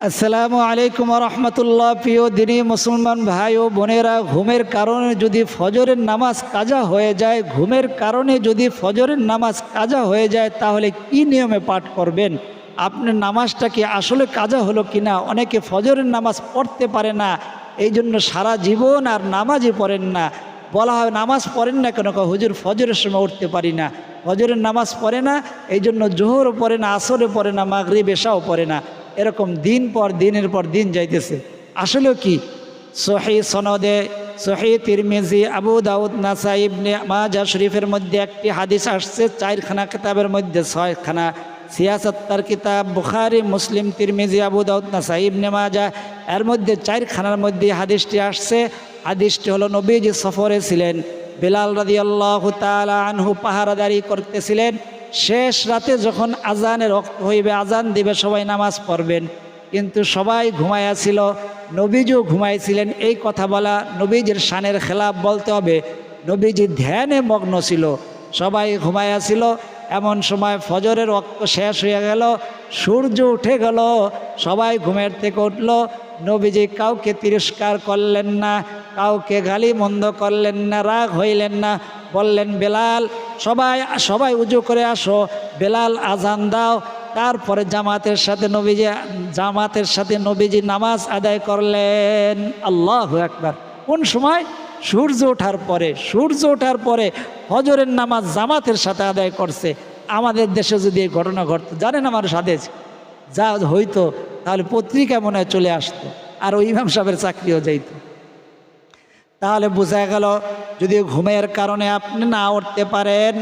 আসসালামু আলাইকুম রহমতুল্লাহ প্রিয় দিনী মুসলমান ভাই ও বোনেরা, ঘুমের কারণে যদি ফজরের নামাজ কাজা হয়ে যায়, ঘুমের কারণে যদি ফজরের নামাজ কাজা হয়ে যায়, তাহলে কি নিয়মে পাঠ করবেন? আপনার নামাজটা কি আসলে কাজা হলো কি না অনেকে ফজরের নামাজ পড়তে পারে না এই জন্য সারা জীবন আর নামাজই পড়েন না। বলা হয় নামাজ পড়েন না কেন? হুজুর, ফজরের সময় উঠতে পারি না। ফজরের নামাজ পড়ে না এই জন্য জোহরও পড়ে না আসরে পড়ে না, মাগরিব, এশাও পড়ে না। এরকম দিন পর দিনের পর দিন যাইতেছে। আসলেও কি? সহি সনদে, সহি তিরমিজি, আবু দাউদ নাসা ইবনে মাজা শরীফের মধ্যে একটি হাদিস আসছে, চারখানা কিতাবের মধ্যে ছয়খানা। সিয়াসত্তার কিতাব, বুখারি, মুসলিম, তিরমিজি, আবু দাউদ নাসা ইবনে মাজা, এর মধ্যে চারখানার মধ্যে হাদিসটি আসছে। হাদিসটি হলো নবীজি সফরে ছিলেন, বেলাল আল্লাহ তালা আনহু পাহারাদারি করতেছিলেন। শেষ রাতে যখন আজানের হইবে, আজান দিবে, সবাই নামাজ পড়বেন। কিন্তু সবাই ঘুমাইয়াছিল নবীজিও ঘুমাইছিলেন। এই কথা বলা নবীজির শানের খেলাফ বলতে হবে, নবীজি ধ্যানে মগ্ন ছিল। সবাই ঘুমাইয়াছিল এমন সময় ফজরের রক্ত শেষ হয়ে গেল, সূর্য উঠে গেল, সবাই ঘুমের থেকে উঠল, নবীজি কাউকে তিরস্কার করলেন না, কাউকে গালি মন্দ করলেন না, রাগ হইলেন না, বললেন, বেলাল, সবাই সবাই উজু করে আসো, বেলাল আজান দাও। তারপরে জামাতের সাথে নবীজি, জামাতের সাথে নবীজি নামাজ আদায় করলেন। আল্লাহ একবার কোন সময়? সূর্য ওঠার পরে, সূর্য ওঠার পরে হজরের নামাজ জামাতের সাথে আদায় করছে। আমাদের দেশে যদি এই ঘটনা ঘটতো, জানেন আমার সাথে যা হইতো, তাহলে পত্রিকা মনে হয় চলে আসতো, আর ওই ইমাম সাহেবের চাকরিও যাইতো। তাহলে বোঝা গেল, যদি ঘুমের কারণে আপনি না উঠতে পারেন,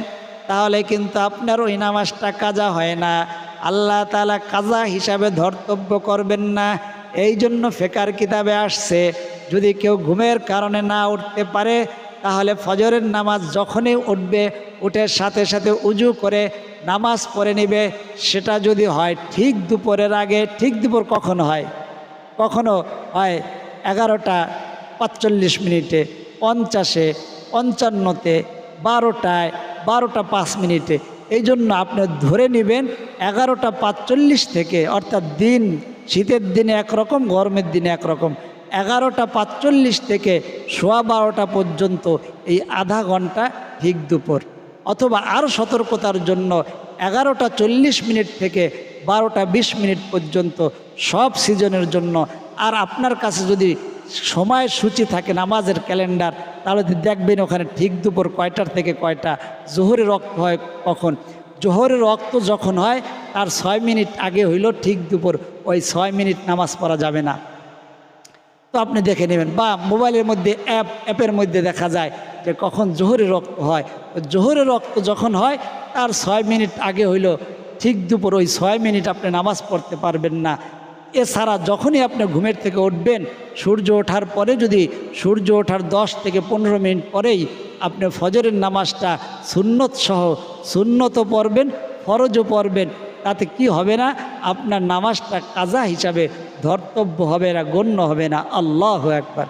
তাহলে কিন্তু আপনার ওই নামাজটা কাজা হয় না। আল্লাহ তালা কাজা হিসাবে ধর্তব্য করবেন না এই জন্য ফেকার কিতাবে আসছে যদি কেউ ঘুমের কারণে না উঠতে পারে, তাহলে ফজরের নামাজ যখনই উঠবে, উঠে সাথে সাথে উজু করে নামাজ পড়ে নেবে। সেটা যদি হয় ঠিক দুপুরের আগে, ঠিক দুপুর কখন হয়? কখনো হয় এগারোটা পাঁচচল্লিশ মিনিটে, পঞ্চাশে, পঞ্চান্নতে, বারোটায়, বারোটা পাঁচ মিনিটে। এই জন্য আপনি ধরে নেবেন এগারোটা পাঁচচল্লিশ থেকে, অর্থাৎ দিন, শীতের দিনে একরকম, গরমের দিনে একরকম। এগারোটা পাঁচচল্লিশ থেকে সোয়া বারোটা পর্যন্ত এই আধা ঘণ্টা ঠিক দুপুর। অথবা আরও সতর্কতার জন্য এগারোটা চল্লিশ মিনিট থেকে বারোটা বিশ মিনিট পর্যন্ত সব সিজনের জন্য। আর আপনার কাছে যদি সময় সূচি থাকে নামাজের ক্যালেন্ডার, তাহলে দেখবেন ওখানে ঠিক দুপুর কয়টার থেকে কয়টা। জোহরে রক্ত হয় কখন? জোহরের রক্ত যখন হয়, তার ছয় মিনিট আগে হইল ঠিক দুপুর, ওই ছয় মিনিট নামাজ পড়া যাবে না। তো আপনি দেখে নেবেন। বা মোবাইলের মধ্যে অ্যাপ অ্যাপের মধ্যে দেখা যায় যে কখন জোহরের রক্ত হয়। জোহরের রক্ত যখন হয়, তার ছয় মিনিট আগে হইল, ঠিক দুপুর ওই ছয় মিনিট আপনি নামাজ পড়তে পারবেন না। এছাড়া যখনই আপনি ঘুমের থেকে উঠবেন, সূর্য ওঠার পরে যদি সূর্য ওঠার দশ থেকে পনেরো মিনিট পরেই আপনি ফজরের নামাজটা সুন্নত সহ সুন্নত পড়বেন, ফরজও পড়বেন, তাতে কি হবে না? আপনার নামাজটা কাজা হিসাবে ধর্তব্য হবে না, গণ্য হবে না। আল্লাহ একবার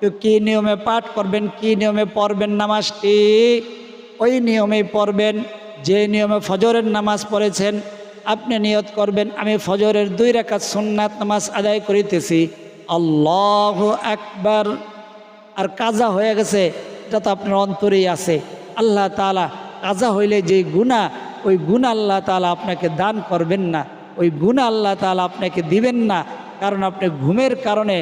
তো কী নিয়মে পাঠ করবেন, কি নিয়মে পড়বেন নামাজটি? ওই নিয়মেই পড়বেন। যে নিয়মে ফজরের নামাজ পড়েছেন, আপনি নিয়ত করবেন, আমি ফজরের দুই রেখাত সুন্নাত নামাজ আদায় করিতেছি। আল্লাহ একবার আর কাজা হয়ে গেছে, এটা তো আপনার অন্তরেই আছে। আল্লাহ তালা কাজা হইলে যে গুণা ওই গুণ আল্লাহ তালা আপনাকে দান করবেন না। ওই গুণ আল্লাহ তালা আপনাকে দিবেন না। কারণ আপনি ঘুমের কারণে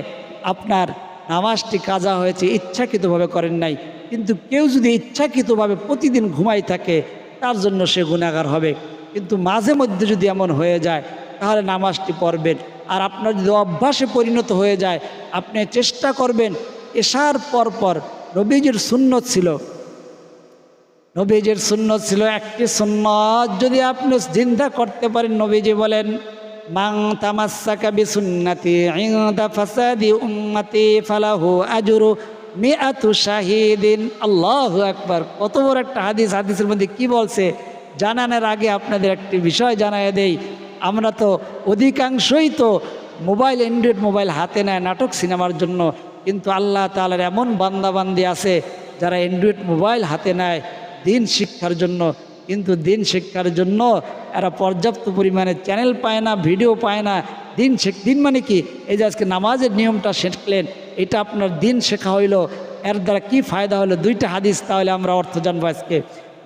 আপনার নামাজটি কাজা হয়েছে, ইচ্ছাকৃতভাবে করেন নাই। কিন্তু কেউ যদি ইচ্ছাকৃতভাবে প্রতিদিন ঘুমাই থাকে, তার জন্য সে গুণাগার হবে। কিন্তু মাঝে মধ্যে যদি এমন হয়ে যায়, তাহলে নামাজটি পড়বেন। আর আপনার যদি অভ্যাসে পরিণত হয়ে যায়, আপনি চেষ্টা করবেন পর পর নবীজির সুন্নত ছিল। নবীজির সুন্নত ছিল একটি সুন্নত। যদি আপনি জিন্দা করতে পারেন, নবীজি বলেন মাং তামাসাকা বিসুন্নতি ইনদা ফাসাদি উম্মতি ফালাহু আজরু মিআতু শাহিদিন। আল্লাহু আকবার। কত বড় একটা হাদিস, হাদিসের মধ্যে কি বলছে? জানানোর আগে আপনাদের একটি বিষয় জানায় দেই। আমরা তো অধিকাংশই তো মোবাইল, অ্যান্ড্রয়েড মোবাইল হাতে নেয় নাটক সিনেমার জন্য। কিন্তু আল্লাহ তালার এমন বান্দাবান্দি আছে যারা অ্যান্ড্রয়েড মোবাইল হাতে নেয় দিন শিক্ষার জন্য। কিন্তু দিন শিক্ষার জন্য এরা পর্যাপ্ত পরিমাণে চ্যানেল পায় না ভিডিও পায় না। দিন শেখ, দিন মানে কি? এই যে আজকে নামাজের নিয়মটা শিখলেন, এটা আপনার দিন শেখা হইল। এর দ্বারা কি ফায়দা হলো? দুইটা হাদিস তাহলে আমরা অর্থ জানব আজকে।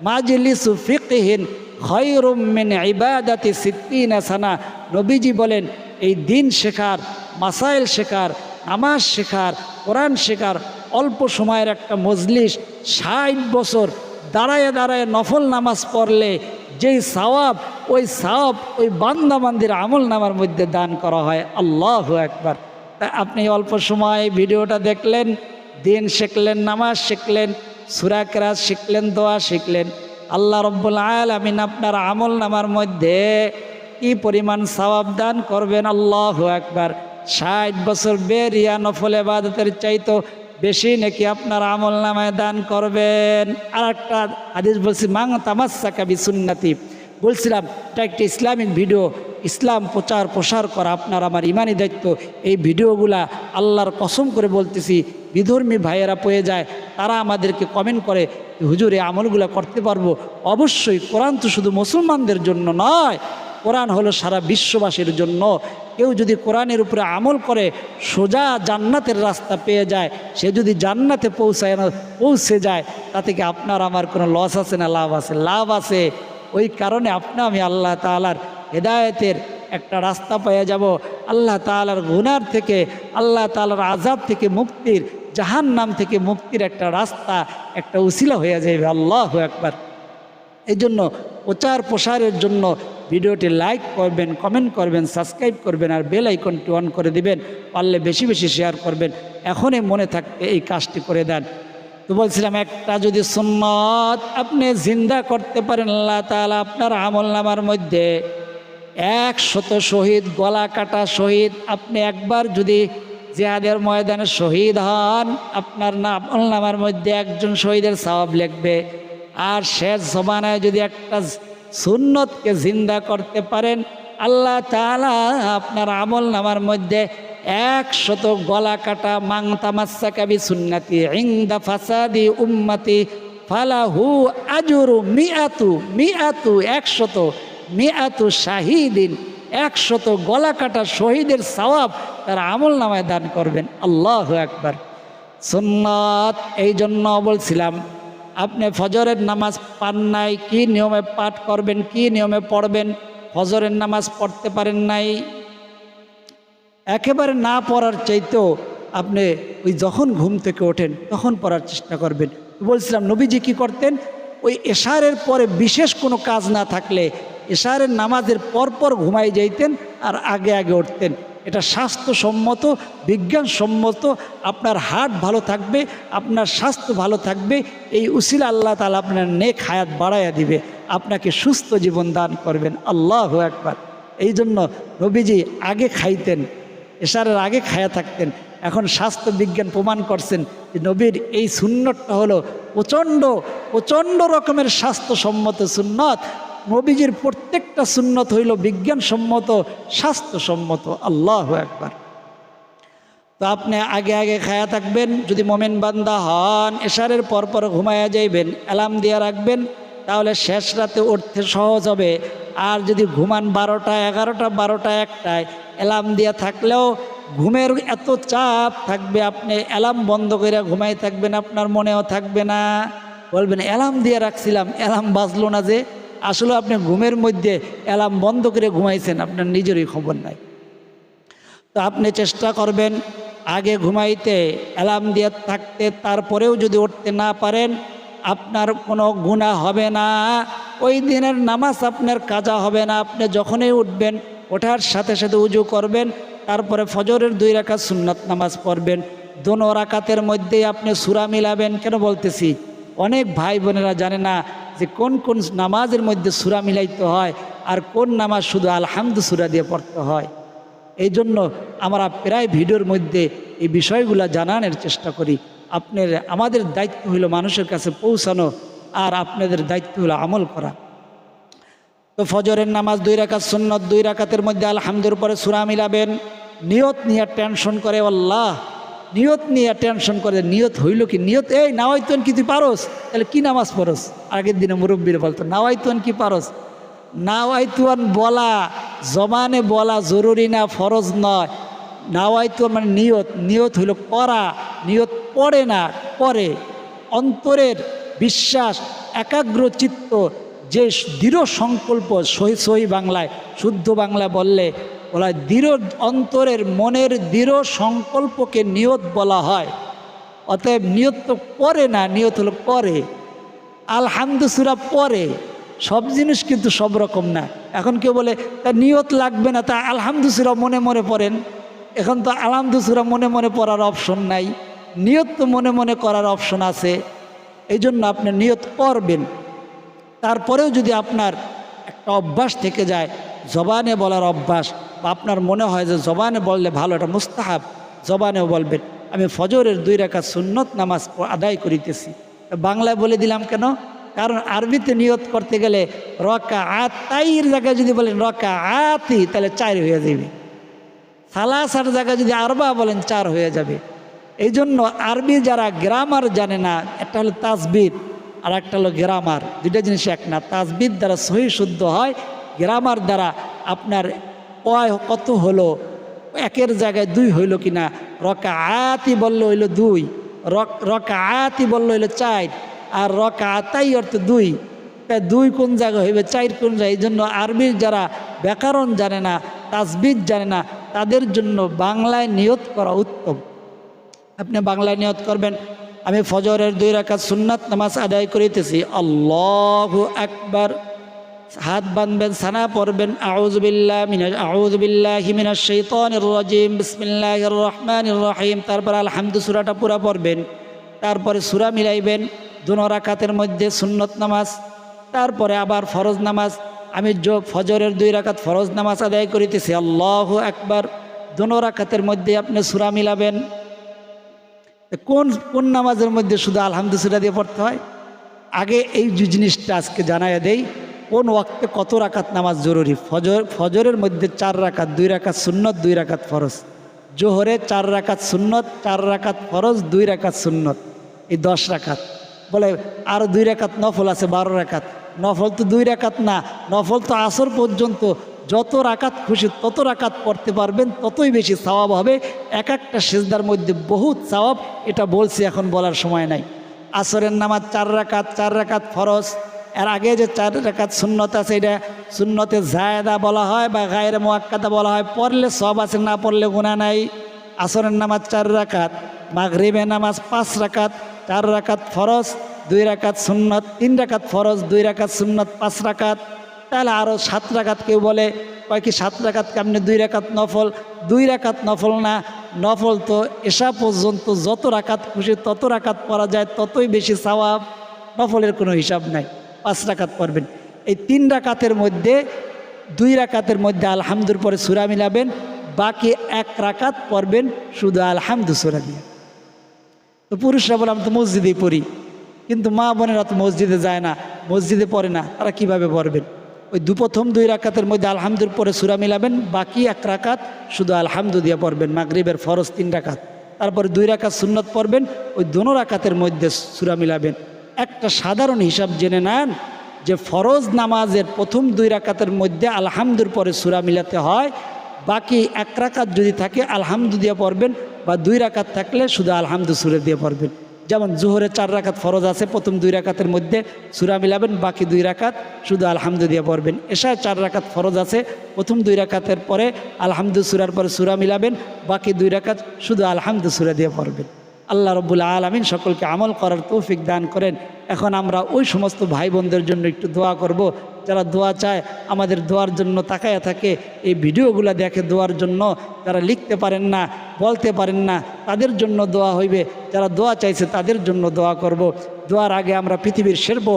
মাজলিসু ফিকহিন খয়রুম মিন ইবাদাতি সিদ্দিনা সানা। নবীজি বলেন, এই দিন শেখার, মাসাইল শেখার, নামাজ শেখার, কোরআন শেখার অল্প সময়ের একটা মজলিস ষাট বছর দাঁড়ায় দাঁড়ায় নফল নামাজ পড়লে যেই সওয়াব, ওই সওয়াব, ওই বান্দা বান্দির আমল নামার মধ্যে দান করা হয়। আল্লাহ একবার আপনি অল্প সময় ভিডিওটা দেখলেন, দিন শিখলেন, নামাজ শিখলেন, সুরা কেরাত শিখলেন, দোয়া শিখলেন। আল্লাহ রব্বুল আলামিন আপনার আমল নামার মধ্যে কি পরিমাণ সওয়াব দান করবেন? আল্লাহ একবার ষাট বছর বেরিয়া নফল এবাদতের চাইতো বেশি নাকি আপনার আমল নামায় দান করবেন? আর একটা হাদিস বলছি মাং তামাশা কাবি সুন্নাতি বলছিলাম, এটা একটা ইসলামিক ভিডিও। ইসলাম প্রচার প্রসার করা আপনার আমার ইমানি দায়িত্ব। এই ভিডিওগুলা আল্লাহর কসম করে বলতেছি, বিধর্মী ভাইয়েরা পেয়ে যায়, তারা আমাদেরকে কমেন্ট করে, হুজুর, এই আমলগুলো করতে পারব? অবশ্যই, কোরআন তো শুধু মুসলমানদের জন্য নয় কোরআন হলো সারা বিশ্ববাসীর জন্য। কেউ যদি কোরআনের উপরে আমল করে, সোজা জান্নাতের রাস্তা পেয়ে যায়, সে যদি জান্নাতে পৌঁছায় না, পৌঁছে যায় তা থেকে আপনার আমার কোনো লস আছে না লাভ আছে? লাভ আছে। ওই কারণে আপনি আমি আল্লাহ তালার হেদায়তের একটা রাস্তা পেয়ে যাব। আল্লাহ তালার গুনার থেকে, আল্লাহ তালার আজাব থেকে মুক্তির জাহান নাম থেকে মুক্তির একটা রাস্তা, একটা উসিলা হয়ে যাবে। আল্লাহ একবার এই জন্য প্রচার প্রসারের জন্য ভিডিওটি লাইক করবেন, কমেন্ট করবেন, সাবস্ক্রাইব করবেন আর বেল আইকনটি অন করে দিবেন, পারলে বেশি বেশি শেয়ার করবেন। এখনই মনে থাকতে এই কাজটি করে দেন। তো বলছিলাম, একটা যদি সুন্নত আপনি জিন্দা করতে পারেন, আল্লাহ তালা আপনার আমল নামার মধ্যে এক শত শহীদ, গলা কাটা শহীদ, আপনি একবার যদি জেহাদের ময়দানে শহীদ হন, আপনার নাম আমল নামার মধ্যে একজন শহীদের সওয়াব লিখবে। আর শেষ জমানায় যদি একটা সুন্নতকে জিন্দা করতে পারেন, আল্লাহ তালা আপনার আমল নামার মধ্যে একশত গলা কাটা মাং তামাসা কাবি সুন্নাতি ইংদা ফাসাদি উম্মাতি ফালাহু আজুরু মিয়াতু মিয়াতু একশত মিয়াতু শাহিদিন, একশত গলা কাটা শহীদের সওয়াব তার আমল নামায় দান করবেন। আল্লাহ একবার সুন্নত এই জন্য বলছিলাম আপনি ফজরের নামাজ পান নাই, কি নিয়মে পাঠ করবেন, কি নিয়মে পড়বেন? ফজরের নামাজ পড়তে পারেন নাই। একেবারে না পড়ার চাইতেও আপনি ওই যখন ঘুম থেকে ওঠেন, তখন পড়ার চেষ্টা করবেন। বলছিলাম, নবীজি কি করতেন? ওই এশারের পরে বিশেষ কোনো কাজ না থাকলে এশারের নামাজের পরপর ঘুমাই যাইতেন আর আগে আগে উঠতেন। এটা স্বাস্থ্যসম্মত, বিজ্ঞানসম্মত, আপনার হার্ট ভালো থাকবে, আপনার স্বাস্থ্য ভালো থাকবে, এই উসিল আল্লাহ তালা আপনার নেক হায়াত বাড়াইয়া দিবে, আপনাকে সুস্থ জীবন দান করবেন, আল্লাহ একবার এই জন্য নবীজি আগে খাইতেন, এশারের আগে খায়া থাকতেন, এখন স্বাস্থ্য বিজ্ঞান প্রমাণ করছেন যে নবীর এই সুন্নতটা হলো প্রচণ্ড প্রচণ্ড রকমের স্বাস্থ্যসম্মত সুন্নত নবীজির প্রত্যেকটা সুন্নত হইল বিজ্ঞানসম্মত, স্বাস্থ্যসম্মত। আল্লাহ একবার তো আপনি আগে আগে খায়া থাকবেন, যদি মোমেন বান্দা হন, এশারের পরপর ঘুমায়া যাইবেন, অ্যালার্ম দিয়ে রাখবেন, তাহলে শেষ রাতে উঠতে সহজ হবে। আর যদি ঘুমান বারোটা এগারোটা বারোটা একটায়, অ্যালার্ম দিয়ে থাকলেও ঘুমের এত চাপ থাকবে, আপনি অ্যালার্ম বন্ধ করে ঘুমাই থাকবেন, আপনার মনেও থাকবে না। বলবেন, অ্যালার্ম দিয়ে রাখছিলাম, অ্যালার্ম বাজলো না যে। আসলে আপনি ঘুমের মধ্যে অ্যালার্ম বন্ধ করে ঘুমাইছেন, আপনার নিজেরই খবর নাই। তো আপনি চেষ্টা করবেন আগে ঘুমাইতে, অ্যালার্ম দিয়ে থাকতে, তারপরেও যদি উঠতে না পারেন, আপনার কোনো গুণা হবে না। ওই দিনের নামাজ আপনার কাজা হবে না। আপনি যখনই উঠবেন, ওঠার সাথে সাথে উজু করবেন, তারপরে ফজরের দুই রাকাত সুন্নত নামাজ পড়বেন। দোনো রাকাতের মধ্যেই আপনি সুরা মিলাবেন, কেন বলতেছি? অনেক ভাই বোনেরা জানে না যে কোন কোন নামাজের মধ্যে সুরা মিলাইতে হয় আর কোন নামাজ শুধু আলহামদু সুরা দিয়ে পড়তে হয়। এই জন্য আমরা প্রায় ভিডিওর মধ্যে এই বিষয়গুলো জানানোর চেষ্টা করি। আপনার, আমাদের দায়িত্ব হলো মানুষের কাছে পৌঁছানো আর আপনাদের দায়িত্ব হলো আমল করা। তো ফজরের নামাজ দুই রাকাত, সুন্নত দুই রাকাতের মধ্যে আলহামদুর পরে সুরা মিলাবেন। নিয়ত নিয়ে টেনশন করে, আল্লাহ নিয়ত নিয়ে টেনশন করে, নিয়ত হইল কি? নিয়ত, এই, নাওয়াইতন কি তুই পারস? তাহলে কি নামাজ পড়স? আগের দিনে মুরব্বীরা বলতো, নাওয়াইতন কি পারস? নাওয়াইতুয়ান বলা জমানে বলা জরুরি না, ফরজ নয়। নাওয়াইতুয়ান মানে নিয়ত নিয়ত হইল করা নিয়ত পড়ে না পরে অন্তরের বিশ্বাস, একাগ্র চিত্ত, যে দৃঢ় সংকল্প, সহি সহি বাংলায়, শুদ্ধ বাংলা বললে বলা দৃঢ় অন্তরের মনের দৃঢ় সংকল্পকে নিয়ত বলা হয়। অতএব নিয়ত তো পরে না, নিয়ত হলো পরে। আলহামদুসুরা পরে। সব জিনিস কিন্তু সব রকম না। এখন কেউ বলে, তা নিয়ত লাগবে না, তা আলহামদুসুরা মনে মনে পড়েন। এখন তো আলহামদুসুরা মনে মনে পড়ার অপশন নাই। নিয়ত তো মনে মনে করার অপশন আছে। এই জন্য আপনি নিয়ত করবেন তারপরেও যদি আপনার একটা অভ্যাস থেকে যায়, জবানে বলার অভ্যাস আপনার মনে হয় যে জবানে বললে ভালো, এটা মুস্তাহাব। জবানেও বলবেন, আমি ফজরের দুই রেখা সুন্নত নামাজ আদায় করিতেছি। বাংলায় বলে দিলাম কেন? কারণ আরবিতে নিয়ত করতে গেলে রকা আতাইয়ের জায়গায় যদি বলেন রকা আতি তাহলে চার হয়ে যাবে। সালাসার জায়গায় যদি আরবা বলেন চার হয়ে যাবে। এই জন্য আরবি যারা গ্রামার জানে না, একটা হলো তাসবিদ আর একটা হলো গ্রামার দুইটা জিনিস এক না তাসবিদ দ্বারা সহি শুদ্ধ হয় গ্রামার দ্বারা আপনার কয়, কত হলো? একের জায়গায় দুই হইল কি না রকা আতি বললে হইল দুই, রক- রকা আতি বললে হইল চার, আর রকা আতাই অর্থ দুই। তা দুই কোন জায়গায় হইবে, চার কোন জায়গায়? এই জন্য আরবির যারা ব্যাকরণ জানে না তাসবিদ জানে না, তাদের জন্য বাংলায় নিয়ত করা উত্তম। আপনি বাংলায় নিয়ত করবেন, আমি ফজরের দুই রাকাত সুন্নাত নামাজ আদায় করিতেছি। আল্লাহ আকবার। হাত বাঁধবেন সানা পড়বেন আউজবিল্লাহ তারপর আলহামদু সুরাটা পুরা পড়বেন। তারপরে সুরা মিলাইবেন। দুনো রাকাতের মধ্যে সুন্নত নামাজ। তারপরে আবার ফরজ নামাজ। আমি যো ফজরের দুই রাকাত ফরজ নামাজ আদায় করিতেছি, আল্লাহ একবার দুনো রাকাতের মধ্যে আপনি সুরা মিলাবেন। কোন কোন নামাজের মধ্যে শুধু আলহামদুসুরা দিয়ে পড়তে হয়? আগে এই জিনিসটা আজকে জানাইয়া দেই কোন ওয়াক্তে কত রাকাত নামাজ জরুরি? ফজর, ফজরের মধ্যে চার রাকাত, দুই রাকাত সুন্নত, দুই রাকাত ফরজ। জোহরে চার রাকাত সুন্নত, চার রাকাত ফরজ, দুই রাকাত সুন্নত। এই দশ রাকাত। বলে আরও দুই রাকাত নফল আছে, বারো রাকাত। নফল তো দুই রাকাত না, নফল তো আসর পর্যন্ত। যত রাকাত খুশি, তত রাকাত পড়তে পারবেন, ততই বেশি সওয়াব হবে। এক একটা সেজদার মধ্যে বহুত সওয়াব, এটা বলছি এখন বলার সময় নাই। আসরের নামাজ চার রাকাত চার রাকাত ফরজ। এর আগে যে চার রাকাত সুন্নত আছে, এটা সুন্নতে জায়দা বলা হয় বা গায়ের মোয়াক্কাদা বলা হয়। পড়লে সব আছে, না পড়লে গুণা নাই। আসরের নামাজ চার রাকাত মাগরিবের নামাজ পাঁচ রাকাত চার রাকাত ফরজ, দুই রাকাত সুন্নত, তিন রাকাত ফরজ, দুই রাকাত সুন্নত পাঁচ রাকাত তাহলে আরও সাত রাকাত কেউ বলে, কয় কি সাত রাকাত কেমনি দুই রাকাত নফল? দুই রাকাত নফল না, নফল তো এসা পর্যন্ত যত রাকাত খুশি তত রাকাত পড়া যায়, ততই বেশি সওয়াব। নফলের কোনো হিসাব নাই। পাঁচ রাকাত পড়বেন। এই তিন রাকাতের মধ্যে, দুই রাকাতের মধ্যে আলহামদুর পরে সুরা মিলাবেন, বাকি এক রাকাত পড়বেন শুধু আলহামদু সুরা দিয়ে। তো পুরুষরা বলে, আমি তো মসজিদেই পড়ি। কিন্তু মা বোনেরা তো মসজিদে যায় না, মসজিদে পড়ে না, তারা কীভাবে পড়বেন? ওই দুপ্রথম দুই রাকাতের মধ্যে আলহামদুর পরে সুরা মিলাবেন, বাকি এক রাকাত শুধু আলহামদু দিয়ে পড়বেন, মাগরিবের ফরজ তিন রাকাত। তারপরে দুই রাকাত সুন্নত পড়বেন, ওই দোনো রাকাতের মধ্যে সুরা মিলাবেন। একটা সাধারণ হিসাব জেনে নেন যে ফরজ নামাজের প্রথম দুই রাকাতের মধ্যে আলহামদুর পরে সুরা মিলাতে হয়, বাকি এক রাকাত যদি থাকে আলহামদু দিয়ে পড়বেন বা দুই রাকাত থাকলে শুধু আলহামদু সুরে দিয়ে পড়বেন। যেমন জোহরে চার রাকাত ফরজ আছে, প্রথম দুই রাকাতের মধ্যে সুরা মিলাবেন, বাকি দুই রাকাত শুধু আলহামদু দিয়ে পড়বেন। এশায় চার রাকাত ফরজ আছে, প্রথম দুই রাকাতের পরে আলহামদু সুরার পরে সুরা মিলাবেন, বাকি দুই রাকাত শুধু আলহামদু সুরা দিয়ে পড়বেন। আল্লাহ রব্বুল আলমিন সকলকে আমল করার তৌফিক দান করেন। এখন আমরা ওই সমস্ত ভাই বোনদের জন্য একটু দোয়া করব। যারা দোয়া চায়, আমাদের দোয়ার জন্য তাকায়া থাকে। এই ভিডিওগুলো দেখে দোয়ার জন্য যারা লিখতে পারেন না, বলতে পারেন না, তাদের জন্য দোয়া হইবে। যারা দোয়া চাইছে, তাদের জন্য দোয়া করব। দোয়ার আগে আমরা পৃথিবীর সেরব,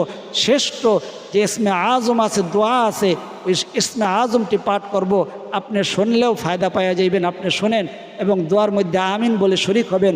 শ্রেষ্ঠ যে ইসমে আজম আছে, দোয়া আছে, ওই ইসমে আজমটি পাঠ করব। আপনি শুনলেও ফায়দা পাওয়া যাইবেন, আপনি শোনেন এবং দোয়ার মধ্যে আমিন বলে শরিক হবেন।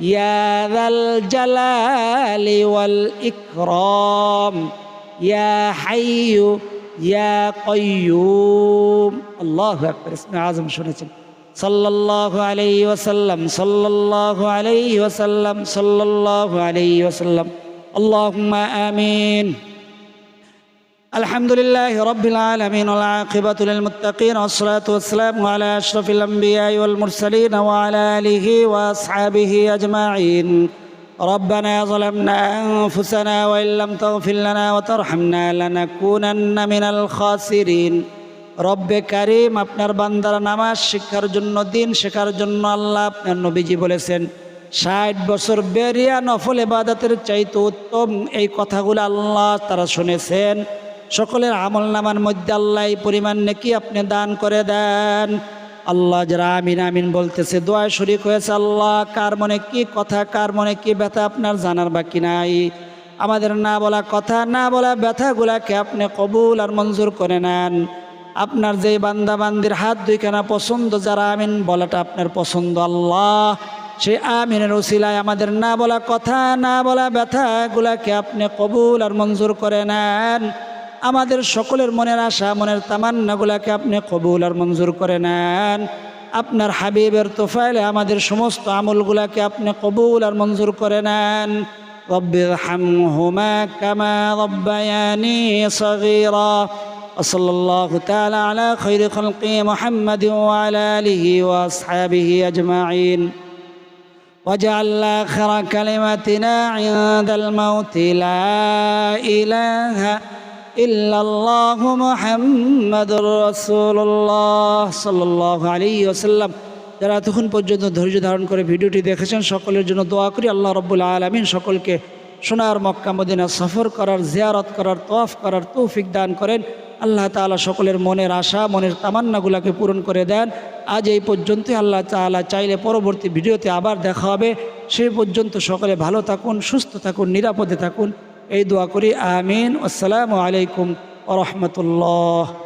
يا ذا الجلال والإكرام يا حي يا قيوم الله أكبر اسم আজম শুনেছেন সাল্লাল্লাহু আলাইহি ওয়াসাল্লাম সাল্লাল্লাহু আলাইহি ওয়াসাল্লাম সাল্লাল্লাহু আলাইহি ওয়াসাল্লাম আল্লাহুম্মা আমিন الحمد لله رب العالمين والعاقبة للمتقين والصلاة والسلام على أشرف الأنبياء والمرسلين وعلى آله وأصحابه أجمعين ربنا ظلمنا أنفسنا وإن لم تغفر لنا وترحمنا لنكونن من الخاسرين রব্বে কারিম আপনার বান্দার নামাজ শিক্ষার জন্য দিন শেখার জন্য আল্লাহ আপনার নবীজি বলেছেন ষাট বছর বেরিয়া নফল এবাদতের চাইতে উত্তম এই কথাগুলো আল্লাহ তারা শুনেছেন সকলের আমল নামার মধ্যে আল্লাহ পরিমাণ নাকি আপনি দান করে দেন। আল্লাহ যারা আমিন আমিন বলতেছে, দোয়া শরিক হয়েছে আল্লাহ, কার মনে কি কথা, কার মনে কি ব্যথা আপনার জানার বাকি নাই। আমাদের না বলা কথা, না বলা ব্যথাগুলাকে আপনি কবুল আর মঞ্জুর করে নেন। আপনার যে বান্দা বান্দির হাত দুইখানা পছন্দ, যারা আমিন বলাটা আপনার পছন্দ আল্লাহ সে আমিনের ওসিলায় আমাদের না বলা কথা, না বলা ব্যথাগুলাকে আপনি কবুল আর মঞ্জুর করে নেন। আমাদের সকলের মনের আশা মনের তামান্নাগুলাকে আপনি কবুল আর মঞ্জুর করে নেন আপনার হাবিবের তোফাইলে আমাদের সমস্ত আমলগুলাকে আপনি কবুল আর মঞ্জুর করে নেন رب ارحمهما كما ربياني صغيرا وصلى الله تعالى على خير خلقه محمد وعلى آله وأصحابه أجمعين واجعل آخر كلمتنا عند الموت لا إله إلا ইল্লাল্লাহু মুহাম্মাদুর রাসূলুল্লাহ সাল্লাল্লাহু আলাইহি ওয়াসাল্লাম। যারা এতক্ষণ পর্যন্ত ধৈর্য ধারণ করে ভিডিওটি দেখেছেন, সকলের জন্য দোয়া করি, আল্লাহ রব্বুল আলমিন সকলকে সোনার মক্কা মদিনা সফর করার, জিয়ারত করার তফ করার তৌফিক দান করেন। আল্লাহ তালা সকলের মনের আশা, মনের তামান্নাগুলাকে পূরণ করে দেন। আজ এই পর্যন্তই, আল্লাহ তালা চাইলে পরবর্তী ভিডিওতে আবার দেখা হবে। সেই পর্যন্ত সকলে ভালো থাকুন, সুস্থ থাকুন, নিরাপদে থাকুন। এই দোয়া করি আমিন। আসসালামু আলাইকুম ও রহমতুল্লাহ।